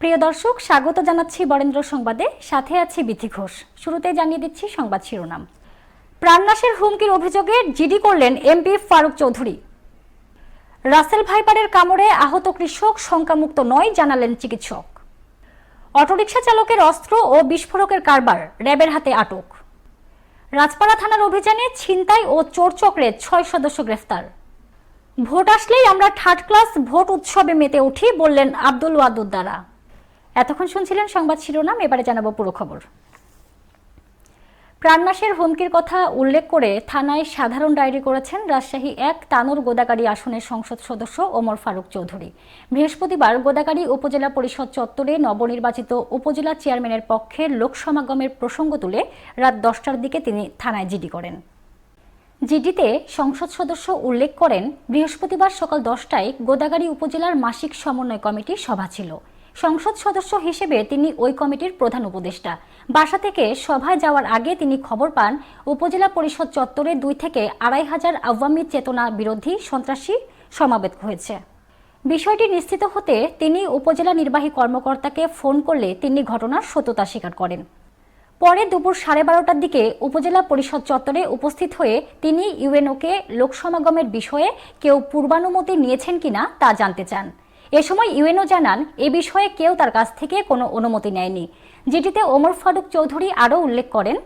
প্রিয় দর্শক, স্বাগত জানাচ্ছি বরেন্দ্র সংবাদে। সাথে আছি বিথি ঘোষ। শুরুতে জানিয়ে দিচ্ছি সংবাদ শিরোনাম। প্রাণনাশের হুমকির অভিযোগে জিডি করলেন এমপি ফারুক চৌধুরী। রাসেল ভাইপারের কামড়ে আহত কৃষক, শঙ্কামুক্ত নয় জানালেন চিকিৎসক। অটোরিকশা চালকের অস্ত্র ও বিস্ফোরকের কারবার, র্যাবের হাতে আটক। রাজপাড়া থানার অভিযানে ছিনতাই ও চোর চক্রে ছয় সদস্য গ্রেফতার। ভোট আসলেই আমরা থার্ড ক্লাস ভোট উৎসবে মেতে উঠি বললেন আব্দুল ওয়াদুদ দ্বারা। এতক্ষণ শুনছিলেন সংবাদ শিরোনাম, এবারে জানাব পুরো খবর। প্রাণনাশের হুমকির কথা উল্লেখ করে থানায় সাধারণ ডায়েরি করেছেন রাজশাহী এক তানুর গোদাগাড়ি আসনের সংসদ সদস্য ওমর ফারুক চৌধুরী। বৃহস্পতিবার গোদাগাড়ি উপজেলা পরিষদ চত্বরে নবনির্বাচিত উপজেলা চেয়ারম্যানের পক্ষে লোকসমাগমের প্রসঙ্গ তুলে রাত দশটার দিকে তিনি থানায় জিডি করেন। জিডিতে সংসদ সদস্য উল্লেখ করেন, বৃহস্পতিবার সকাল দশটায় গোদাগাড়ি উপজেলার মাসিক সমন্বয় কমিটির সভা ছিল। সংসদ সদস্য হিসেবে তিনি ওই কমিটির প্রধান উপদেষ্টা। বাসা থেকে সভায় যাওয়ার আগে তিনি খবর পান, উপজেলা পরিষদ চত্বরে দুই থেকে আড়াই হাজার আওয়ামী চেতনা বিরোধী সন্ত্রাসী সমাবেত হয়েছে। বিষয়টি নিশ্চিত হতে তিনি উপজেলা নির্বাহী কর্মকর্তাকে ফোন করলে তিনি ঘটনার সত্যতা স্বীকার করেন। পরে দুপুর সাড়ে বারোটার দিকে উপজেলা পরিষদ চত্বরে উপস্থিত হয়ে তিনি ইউএনওকে লোকসমাগমের বিষয়ে কেউ পূর্বানুমতি নিয়েছেন কিনা তা জানতে চান। এ সময় ইউএনও জানান, এ বিষয়ে কেউ তার কাছ থেকে কোনো অনুমতি নেয়নি। যেটিতে ওমর ফারুক চৌধুরী আরও উল্লেখ করেন,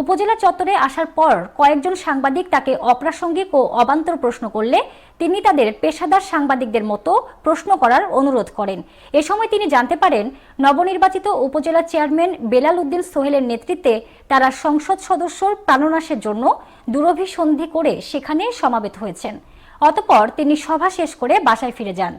উপজেলা চত্বরে আসার পর কয়েকজন সাংবাদিক তাকে অপ্রাসঙ্গিক ও অবান্তর প্রশ্ন করলে তিনি তাদের পেশাদার সাংবাদিকদের মতো প্রশ্ন করার অনুরোধ করেন। এ সময় তিনি জানতে পারেন, নবনির্বাচিত উপজেলা চেয়ারম্যান বেলাল উদ্দিন সোহেলের নেতৃত্বে তারা সংসদ সদস্যর প্রাণনাশের জন্য দুরভিসন্ধি করে সেখানে সমাবেত হয়েছেন। অতপর তিনি সভা শেষ করে বাসায় ফিরে যান।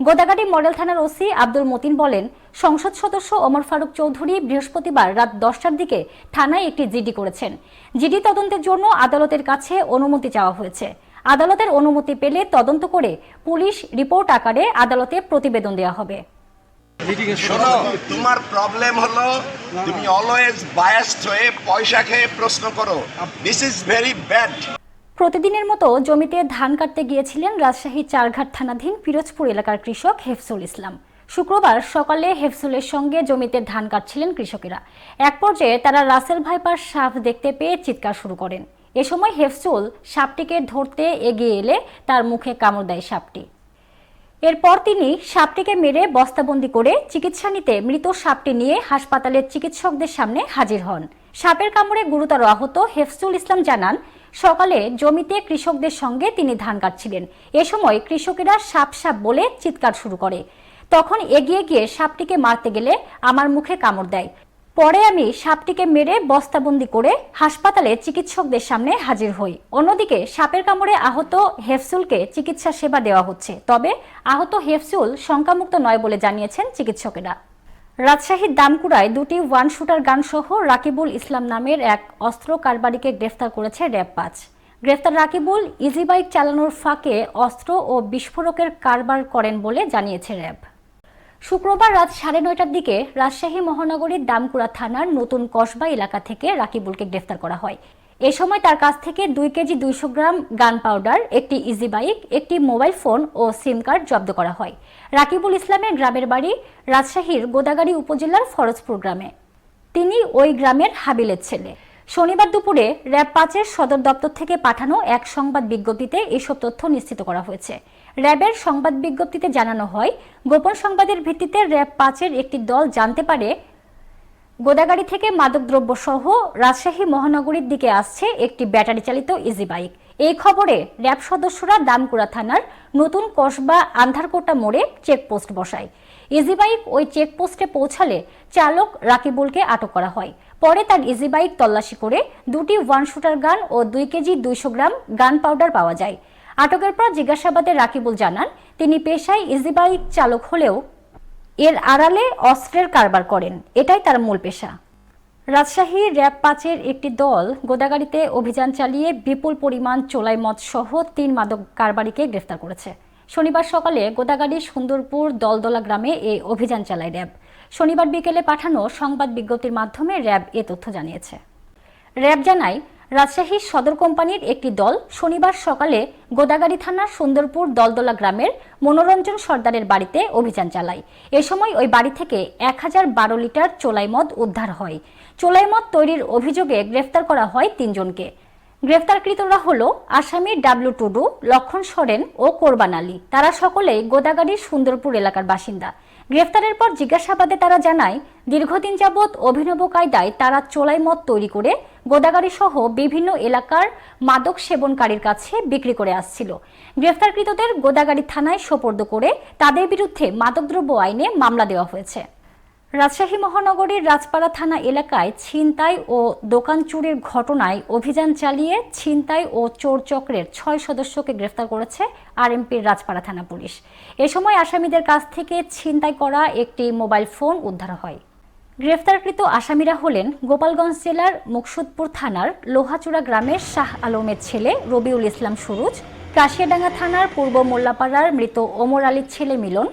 গোদাগাড়ি মডেল থানার ওসি আব্দুল মতিন বলেন, সংসদ সদস্য ওমর ফারুক চৌধুরী বৃহস্পতিবার রাত দশটার দিকে থানায় একটি জিডি করেছেন। জিডি তদন্তের জন্য আদালতের কাছে অনুমতি চাওয়া হয়েছে। আদালতের অনুমতি পেলে তদন্ত করে পুলিশ রিপোর্ট আকারে আদালতে প্রতিবেদন দেওয়া হবে। শোনো, তোমার প্রবলেম হলো তুমি অলওয়েজ বায়াসড হয়ে পয়সা খেয়ে প্রশ্ন করো। দিস ইজ ভেরি ব্যাড প্রতিদিনের মতো জমিতে ধান কাটতে গিয়েছিলেন রাজশাহী চারঘাট থানাধীন পিরোজপুর এলাকার কৃষক হেফসুল ইসলাম। শুক্রবার সকালে হেফসুলের সঙ্গে জমিতে ধান কাটছিলেন কৃষকেরা। এক পর্যায়ে তারা রাসেল ভাইপার সাপ দেখতে পেয়ে চিৎকার শুরু করেন। এ সময় হেফসুল সাপটিকে ধরতে এগিয়ে এলে তার মুখে কামড় দেয় সাপটি। এরপর তিনি সাপটিকে মেরে বস্তাবন্দি করে চিকিৎসা নিতে মৃত সাপটি নিয়ে হাসপাতালের চিকিৎসকদের সামনে হাজির হন। সাপের কামড়ে গুরুতর আহত হেফসুল ইসলাম জানান সকালে জমিতে কৃষকদের সঙ্গে তিনি ধান কাটছিলেন। এ সময় কৃষকেরা সাপ সাপ বলে চিৎকার শুরু করে। তখন এগিয়ে গিয়ে সাপটিকে মারতে গেলে আমার মুখে কামড় দেয়। পরে আমি সাপটিকে মেরে বস্তাবন্দি করে হাসপাতালে চিকিৎসকদের সামনে হাজির হই। অন্যদিকে সাপের কামড়ে আহত হেফসুলকে চিকিৎসা সেবা দেওয়া হচ্ছে। তবে আহত হেফসুল শঙ্কামুক্ত নয় বলে জানিয়েছেন চিকিৎসকেরা। রাজশাহীর দামকুড়ায় দুটি ওয়ান শুটার গান সহ রাকিবুল ইসলাম নামের এক অস্ত্র কারবারিকে গ্রেফতার করেছে র্যাব পাঁচ। গ্রেফতার রাকিবুল ইজি বাইক চালানোর ফাঁকে অস্ত্র ও বিস্ফোরকের কারবার করেন বলে জানিয়েছে র্যাব। শুক্রবার রাত সাড়ে নয়টার দিকে রাজশাহী মহানগরীর দামকুড়া থানার নতুন কসবা এলাকা থেকে রাকিবুলকে গ্রেফতার করা হয়। এ সময় তার কাছ থেকে দুই কেজি দুইশো গ্রাম গান পাউডার, একটি ইজি বাইক একটি মোবাইল ফোন ও সিম কার্ড জব্দ করা হয়। রাকিবুল ইসলামের গ্রামের বাড়ি রাজশাহীর গোদাগাড়ি উপজেলার ফরজপুর গ্রামে। তিনি ওই গ্রামের হাবিলের ছেলে। শনিবার দুপুরে র্যাব পাঁচের সদর দপ্তর থেকে পাঠানো এক সংবাদ বিজ্ঞপ্তিতে এসব তথ্য নিশ্চিত করা হয়েছে। র্যাবের সংবাদ বিজ্ঞপ্তিতে জানানো হয়, গোপন সংবাদের ভিত্তিতে র্যাব পাঁচের একটি দল জানতে পারে গোদাগাড়ি থেকে মাদকদ্রব্য সহ রাজশাহী মহানগরীর দিকে আসছে একটি ব্যাটারি চালিত ইজি বাইক এই খবরে র্যাব সদস্যরা দামকুড়া থানার নতুন কসবা আন্ধারকোটা মোড়ে চেকপোস্ট বসায়। ইজি বাইক ওই চেকপোস্টে পৌঁছালে চালক রাকিবুলকে আটক করা হয়। পরে তার ইজি বাইক তল্লাশি করে দুটি ওয়ান শুটার গান ও দুই কেজি দুইশো গ্রাম গান পাউডার পাওয়া যায়। আটকের পর জিজ্ঞাসাবাদে রাকিবুল জানান, তিনি পেশায় ইজি বাইক চালক হলেও এর আড়ালে অস্ত্রের কারবার করেন। এটাই তার মূল পেশা। রাজশাহী র্যাব পাঁচের একটি দল গোদাগাড়িতে অভিযান চালিয়ে বিপুল পরিমাণ চোলাই মদ সহ তিন মাদক কারবারিকে গ্রেফতার করেছে। শনিবার সকালে গোদাগাড়ি সুন্দরপুর দলদলা গ্রামে এই অভিযান চালায় র্যাব। শনিবার বিকেলে পাঠানো সংবাদ বিজ্ঞপ্তির মাধ্যমে র্যাব এ তথ্য জানিয়েছে। র্যাব জানায় রাজশাহী সদর কোম্পানির একটি দল শনিবার সকালে গোদাগাড়ি থানার সুন্দরপুর দলদলা গ্রামের মনোরঞ্জন সর্দারের বাড়িতে অভিযান চালায়। এ সময় ওই বাড়ি থেকে এক হাজার বারো লিটার চোলাই মদ উদ্ধার হয়। চোলাই মদ তৈরির অভিযোগে গ্রেফতার করা হয় তিনজনকে। গ্রেফতারকৃতরা হল আসামি ডাব্লু টুডু, লক্ষণ সরেন ও কোরবান আলী। তারা সকলেই গোদাগাড়ির সুন্দরপুর এলাকার বাসিন্দা। গ্রেফতারের পর জিজ্ঞাসাবাদে তারা জানায়, দীর্ঘদিন যাবৎ অভিনব কায়দায় তারা চোলাই মদ তৈরি করে গোদাগাড়ি সহ বিভিন্ন এলাকার মাদক সেবনকারীর কাছে বিক্রি করে আসছিল। গ্রেফতারকৃতদের গোদাগাড়ি থানায় সোপর্দ করে তাদের বিরুদ্ধে মাদকদ্রব্য আইনে মামলা দেওয়া হয়েছে। রাজশাহী মহানগরীর রাজপাড়া থানা এলাকায় ছিনতাই ও দোকান চুরির ঘটনায় অভিযান চালিয়ে ছিনতাই ও চোর চক্রের ছয় সদস্যকে গ্রেফতার করেছে আরএমপির রাজপাড়া থানা পুলিশ। এ সময় আসামিদের কাছ থেকে ছিনতাই করা একটি মোবাইল ফোন উদ্ধার হয়। গ্রেফতারকৃত আসামিরা হলেন গোপালগঞ্জ জেলার মুকসুদপুর থানার লোহাচূড়া গ্রামের শাহ আলমের ছেলে রবিউল ইসলাম সুরুজ, কাশিয়াডাঙ্গা থানার পূর্ব মোল্লাপাড়ার মৃত ওমর আলীর ছেলে মিলন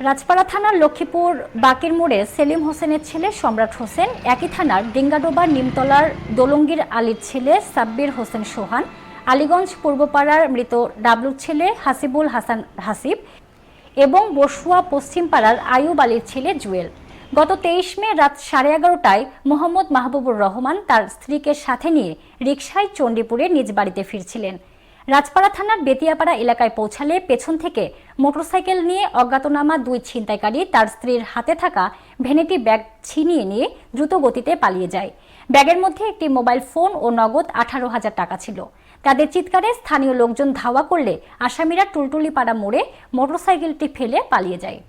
রাজপাড়া থানার লক্ষ্মীপুর বাকির মোড়ে সেলিম হোসেনের ছেলে সম্রাট হোসেন, একই থানার ডিঙ্গাডোবা নিমতলার দোলঙ্গির আলীর ছেলে সাব্বির হোসেন সোহান, আলীগঞ্জ পূর্বপাড়ার মৃত ডাবলুর ছেলে হাসিবুল হাসান হাসিব এবং বসুয়া পশ্চিম পাড়ার আয়ুব আলীর ছেলে জুয়েল। গত তেইশ মে রাত সাড়ে এগারোটায় মোহাম্মদ মাহবুবুর রহমান তার স্ত্রীকে সাথে নিয়ে রিকশায় চণ্ডীপুরে নিজ বাড়িতে ফিরছিলেন। রাজপাড়া থানার বেতিয়াপাড়া এলাকায় পৌঁছালে পেছন থেকে মোটরসাইকেল নিয়ে অজ্ঞাতনামা দুই ছিনতাইকারী তার স্ত্রীর হাতে থাকা ভ্যানিটি ব্যাগ ছিনিয়ে নিয়ে দ্রুত গতিতে পালিয়ে যায়। ব্যাগের মধ্যে একটি মোবাইল ফোন ও নগদ আঠারো হাজার টাকা ছিল। তাদের চিৎকারে স্থানীয় লোকজন ধাওয়া করলে আসামিরা টুলটুলি পাড়া মোড়ে মোটরসাইকেলটি ফেলে পালিয়ে যায়।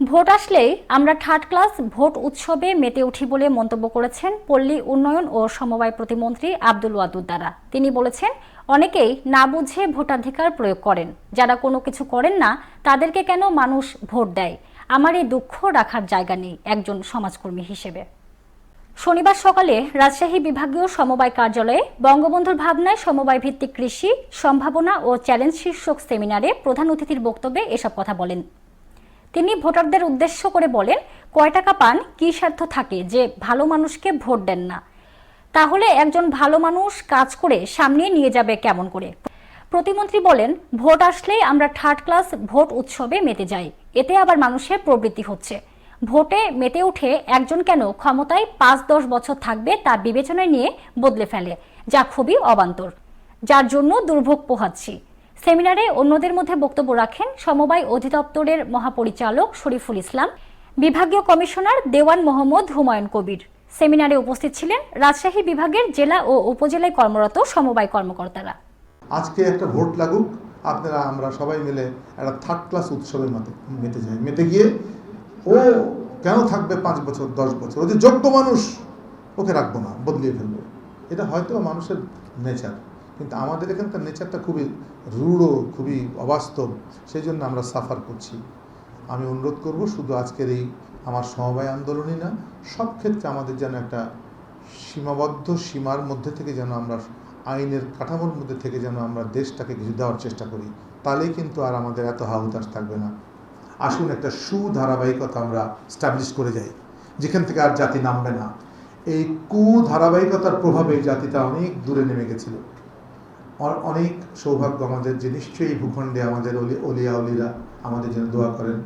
ভোট আসলেই আমরা থার্ড ক্লাস ভোট উৎসবে মেতে উঠি বলে মন্তব্য করেছেন পল্লী উন্নয়ন ও সমবায় প্রতিমন্ত্রী আব্দুল ওয়াদুদ্দারা তিনি বলেছেন অনেকেই না বুঝে ভোটাধিকার প্রয়োগ করেন। যারা কোনো কিছু করেন না, তাদেরকে কেন মানুষ ভোট দেয়? আমার এই দুঃখ রাখার জায়গা নেই একজন সমাজকর্মী হিসেবে। শনিবার সকালে রাজশাহী বিভাগীয় সমবায় কার্যালয়ে বঙ্গবন্ধুর ভাবনায় সমবায় ভিত্তিক কৃষি, সম্ভাবনা ও চ্যালেঞ্জ শীর্ষক সেমিনারে প্রধান অতিথির বক্তব্যে এসব কথা বলেন। তিনি ভোটারদের উদ্দেশ্য করে বলেন, কয় টাকা পান, কি স্বার্থ থাকে যে ভালো মানুষকে ভোট দেন না। তাহলে একজন ভালো মানুষ কাজ করে সামনে নিয়ে যাবে কেমন করে? প্রতিমন্ত্রী বলেন, ভোট আসলেই আমরা থার্ড ক্লাস ভোট উৎসবে মেতে যাই। এতে আবার মানুষের প্রবৃত্তি হচ্ছে। ভোটে মেতে উঠে একজন কেন ক্ষমতায় পাঁচ দশ বছর থাকবে তা বিবেচনায় নিয়ে বদলে ফেলে, যা খুবই অবান্তর। যার জন্য দুর্ভোগ পোহাচ্ছি। সেমিনারে অন্যদের মধ্যে বক্তব্য রাখেন সমবায় অধিদপ্তরের মহাপরিচালক শরীফুল ইসলাম, বিভাগীয় কমিশনার দেওয়ান মোহাম্মদ হুমায়ুন কবির। সেমিনারে উপস্থিত ছিলেন রাজশাহী বিভাগের জেলা ও উপজেলায় কর্মরত সমবায় কর্মকর্তারা। আজকে একটা ভোট লাগুক, আপনারা, আমরা সবাই মিলে একটা থার্ড ক্লাস উৎসবের মতো মেতে যাই। মেতে গিয়ে, ও কেন থাকবে পাঁচ বছর, দশ বছর? ও যে যোগ্য মানুষ, ওকে রাখব না, বদলিয়ে ফেলব। এটা হয়তো মানুষের নেচার কিন্তু আমাদের এখানকার নেচারটা খুবই রূঢ়, খুবই অবাস্তব, সেই জন্য আমরা সাফার করছি। আমি অনুরোধ করব, শুধু আজকের এই আমার সমবায় আন্দোলনই না, সব ক্ষেত্রে আমাদের যেন একটা সীমাবদ্ধ সীমার মধ্যে থেকে যেন আমরা আইনের কাঠামোর মধ্যে থেকে যেন আমরা দেশটাকে কিছু দেওয়ার চেষ্টা করি, তাহলেই কিন্তু আর আমাদের এত হাহুতাশ থাকবে না। আসুন একটা সুধারাবাহিকতা আমরা স্টাবলিশ করে যাই, যেখান থেকে আর জাতি নামবে না। এই কুধারাবাহিকতার প্রভাবে জাতিটা অনেক দূরে নেমে গেছিল। অনেক সৌভাগ্য আমাদের যে নিশ্চয়ই ভূখণ্ডে আমাদের অলি অলিয়া অলিরা আমাদের জন্য দোয়া করেন।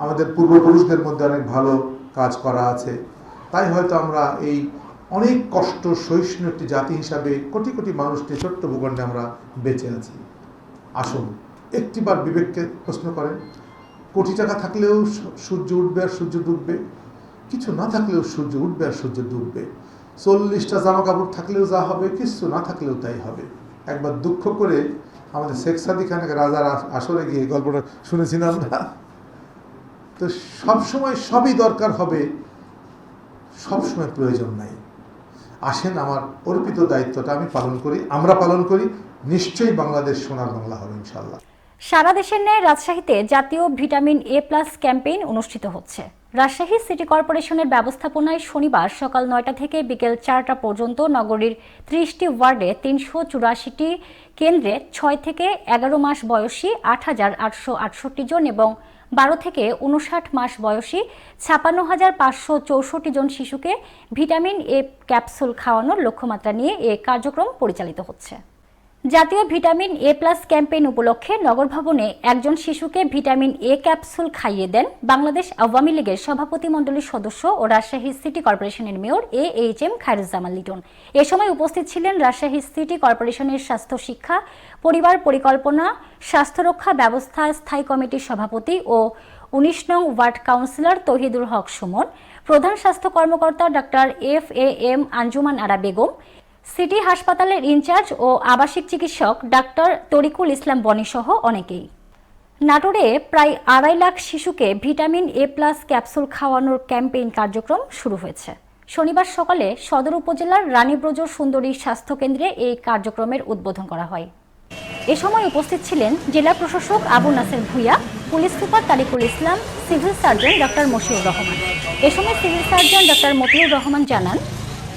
আমাদের পূর্বপুরুষদের মধ্যে অনেক ভালো কাজ করা আছে। তাই হয়তো আমরা এই অনেক কষ্ট সহিষ্ণু একটি জাতি হিসাবে কোটি কোটি মানুষকে ছোট্ট ভূখণ্ডে আমরা বেঁচে আছি। আসুন, একটিবার বিবেককে প্রশ্ন করেন, কোটি টাকা থাকলেও সূর্য উঠবে আর সূর্য ডুববে? কিছু না থাকলেও সূর্য উঠবে আর সূর্য ডুববে। চল্লিশটা জামা কাপড় থাকলেও যা হবে, কিছু না থাকলেও তাই হবে। একবার দুঃখ করে আমাদের শেখ সাদি খানকে রাজার আস- আসরে গিয়ে গল্পটা শুনেছিলাম না? তো সবসময় সবই দরকার হবে। সবসময় প্রয়োজন নাই। আসেন আমার অর্পিত দায়িত্বটা আমি পালন করি, আমরা পালন করি, নিশ্চয়ই বাংলাদেশ সোনার বাংলা হবে ইনশাল্লাহ সারা দেশের ন্যায় রাজশাহীতে জাতীয় ভিটামিন এ প্লাস ক্যাম্পেইন অনুষ্ঠিত হচ্ছে। রাজশাহী সিটি কর্পোরেশনের ব্যবস্থাপনায় শনিবার সকাল নয়টা থেকে বিকেল চারটা পর্যন্ত নগরীর ত্রিশটি ওয়ার্ডে তিনশো চুরাশিটি কেন্দ্রে ছয় থেকে এগারো মাস বয়সী আট হাজার আটশো আটষট্টি জন এবং বারো থেকে উনষাট মাস বয়সী ছাপান্ন হাজার পাঁচশো চৌষট্টি জন শিশুকে ভিটামিন এ ক্যাপসুল খাওয়ানোর লক্ষ্যমাত্রা নিয়ে এ কার্যক্রম পরিচালিত হচ্ছে। জাতীয় ভিটামিন এ প্লাস ক্যাম্পেইন উপলক্ষে নগর ভবনে একজন শিশুকে ভিটামিন এ ক্যাপসুল খাইয়ে দেন বাংলাদেশ আওয়ামী লীগের সভাপতি মণ্ডলীর সদস্য ও রাজশাহী সিটি কর্পোরেশনের mayor A H M Khairuzzaman Liton. এ সময় উপস্থিত ছিলেন রাজশাহী সিটি কর্পোরেশনের স্বাস্থ্য শিক্ষা, পরিবার পরিকল্পনা, স্বাস্থ্য রক্ষা ব্যবস্থা, স্থায়ী কমিটির সভাপতি ও উনিশ নং ওয়ার্ড কাউন্সিলর তহিদুল হক সুমন, প্রধান স্বাস্থ্য কর্মকর্তা doctor F A M Anjuman Ara Begum city হাসপাতালের ইনচার্জ ও আবাসিক চিকিৎসক ডাক্তার তরিকুল ইসলাম বনি সহ অনেকেই। নাটোরে প্রায় আড়াই লাখ শিশুকে ভিটামিন এ প্লাস ক্যাপসুল খাওয়ানোর ক্যাম্পেইন কার্যক্রম শুরু হয়েছে। শনিবার সকালে সদর উপজেলার রানীব্রজ সুন্দরী স্বাস্থ্য কেন্দ্রে এই কার্যক্রমের উদ্বোধন করা হয়। এ সময় উপস্থিত ছিলেন জেলা প্রশাসক Abu Naser Bhuiya, police super Tarikul Islam, civil surgeon doctor Moshiur Rahman. এ সময় civil surgeon doctor Motiur Rahman জানান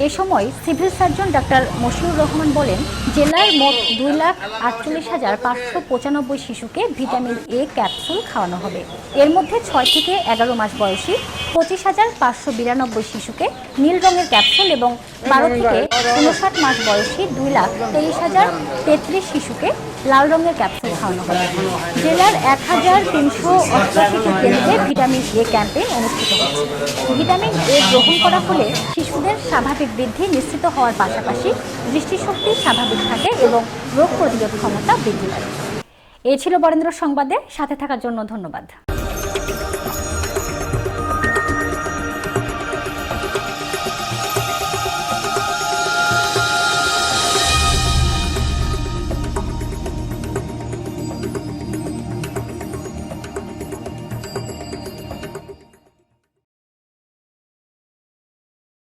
এ সময় civil surgeon doctor Moshiur Rahman বলেন, জেলার মোট দুই লাখ আটচল্লিশ হাজার পাঁচশো পঁচানব্বই শিশুকে ভিটামিন এ ক্যাপসুল খাওয়ানো হবে। এর মধ্যে ছয় থেকে এগারো মাস বয়সী পঁচিশ হাজার পাঁচশো বিরানব্বই শিশুকে নীল রঙের ক্যাপসুল এবং বারো থেকে উনষাট মাস বয়সী দুই লাখ তেইশ হাজার তেত্রিশ শিশুকে লাল রঙের ক্যাপসুল খাওয়ানো হবে। জেলার এক হাজার তিনশো অষ্টআশিটি কেন্দ্রে ভিটামিন এ ক্যাম্পেইন অনুষ্ঠিত হচ্ছে ভিটামিন এ গ্রহণ করা হলে শিশুদের স্বাভাবিক বৃদ্ধি নিশ্চিত হওয়ার পাশাপাশি দৃষ্টিশক্তি স্বাভাবিক থাকে এবং রোগ প্রতিরোধ ক্ষমতা বৃদ্ধি পায়। এ ছিল বরেন্দ্র সংবাদে, সাথে থাকার জন্য ধন্যবাদ।